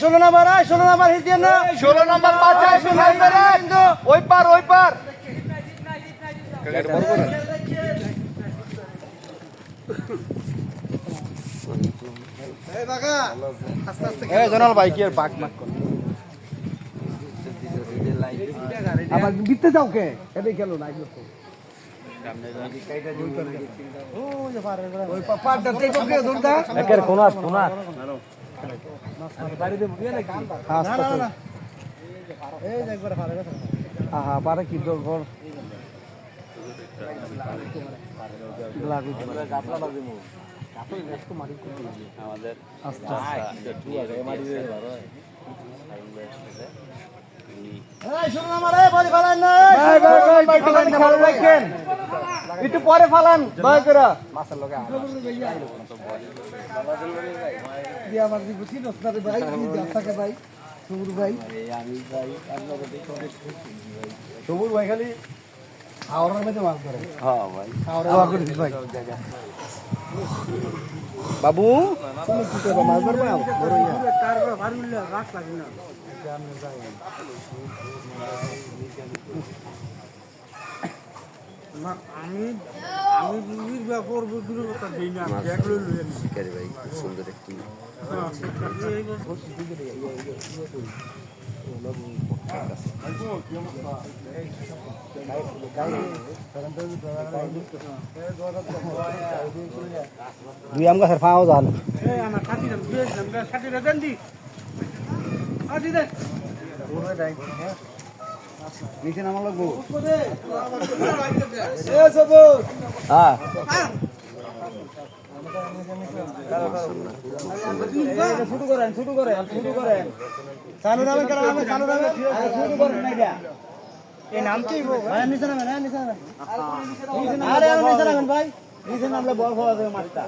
ষোলো নাম্বার এই ষোলো নাম্বার হিট দিয়ে না। ষোলো নম্বর বাচ্চা ওই পার ওই পার। জনাল ভাই কি আর বাক মাক আবার দিতে যাও কে? এটাই গেল না এগুলো তো। তে তো কে আস্তে আস্তে পারে একটু পরে ফালান দয়া করে। আমার দিব চিনস না রে ভাই সবুর খালি হাওড়ার মধ্যে মাছ ধরে। হ্যাঁ ভাই। হাওড়া করে ভাই। বাবু? তুমি কি করবে মাছ ধরবে? বড় ইয়া। আমি আমি বিবির ব্যাপার বুঝলো কথা দেই না একলো লুয়ে শিকারি ভাই খুব সুন্দর একটি দুই আম গাছের ফাও জান। নিচে নামা লাগবো? হ্যাঁ শুরু করেন শুরু করেন শুরু করেন চালু নামে চালু নামে শুরু করেন না এই নাম কি? ভাই নিচে নামেন হ্যাঁ নিচে নামেন। আরে নিচে নামেন ভাই। নিচে নামলে বল হওয়া যাবে মাছটা।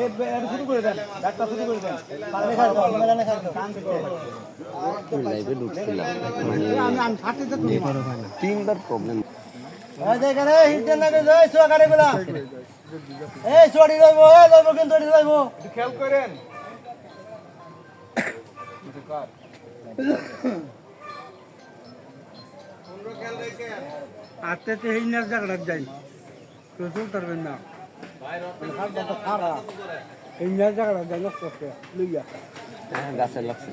এই শুরু করে দেন ডাক্তার শুরু করে দেন। পানি খাই দাও মেলানে খাই দাও। কান থেকে লাইভে ঢুকছিলাম। মানে আমি আমি ফাটতে তো তুমি। তিনবার প্রবলেম হিটেন লাগে এই সোয়া গাড়ি গুলা এই সোয়াড়ি কিন্তু এটি রইবো খেয়াল করেন। যাই পারবেন না। এই নাচ জাগড়া যাই নষ্ট করতে লইয়া গাছে লাগছে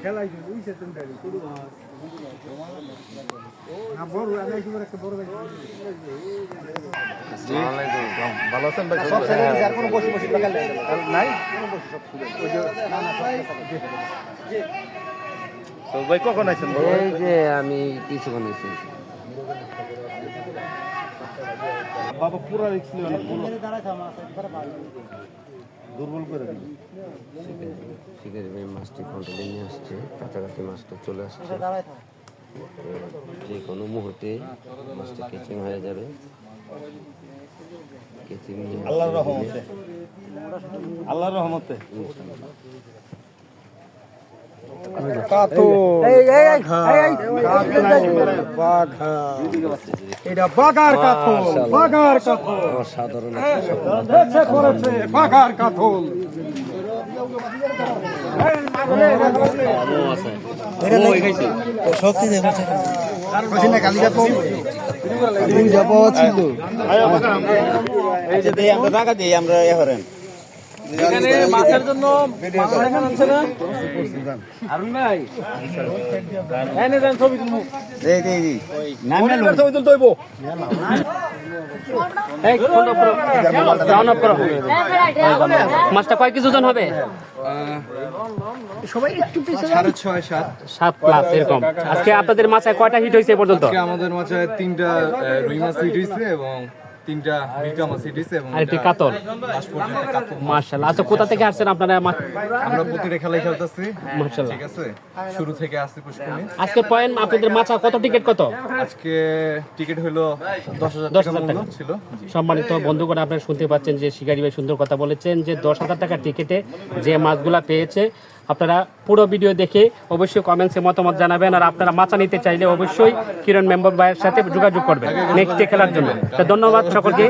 খেলাই ভালো আছেন। নাই তো ভাই কখন আইছেন বলো? এই যে আমি কিছুক্ষণ এসেছি বাবা পুরা রিক্স না পুরো। দুর্বল করে দিল শিকারি ভাই মাছটি কন্ট্রোলে নিয়ে আসছে কাছাকাছি মাছটা চলে আসছে। যে কোনো মুহূর্তে মাছটা কেচিং হয়ে যাবে। কেচিং নিয়ে আল্লাহর রহমতে। আল্লাহর রহমতে এটা বাগার কাতল বাগার কাতল অসাধারণ একটা সফলতা। দেখছে করেছে বাগার কাতল শক্তি আমরা এ করেন এখানে মাছের জন্য এখানে আছে না? আরুন ভাই। এনে যান ছবি তুলবো। দেই দেই দেই ছবি তুলতে হইব। মাছটা কয় কিছু জন হবে? সবাই একটু সাড়ে ছয় সাত। সাত প্লাস এরকম। আজকে আপনাদের মাছায় কয়টা হিট হয়েছে পর্যন্ত? আমাদের মাঝে তিনটা রুই মাছ হিট হয়েছে এবং তিনটা বিক্রমা সিটিস এবং আর একটি এটা কাতল। মার্শাল্লাহ আচ্ছা কোথা থেকে আসছেন আপনারা? আমরা প্রতিটা খেলতেছি। মাশাআল্লাহ। ঠিক আছে? শুরু থেকে আসছি পুষ্করণী। আজকে পয়েন্ট আপনাদের মাছা কত? টিকিট কত? আজকে টিকিট হলো দশ হাজার দশ টাকা হাজার টাকা। ছিল। সম্মানিত বন্ধুগণ আপনারা শুনতে পাচ্ছেন যে শিকারি ভাই সুন্দর কথা বলেছেন যে দশ হাজার টাকার টিকিটে যে মাছগুলা পেয়েছে আপনারা পুরো ভিডিও দেখে অবশ্যই কমেন্টসে মতামত জানাবেন আর আপনারা মাচা নিতে চাইলে অবশ্যই কিরণ মেম্বার ভাইয়ের সাথে যোগাযোগ করবেন নেক্সট খেলার জন্য। তো ধন্যবাদ সকলকে।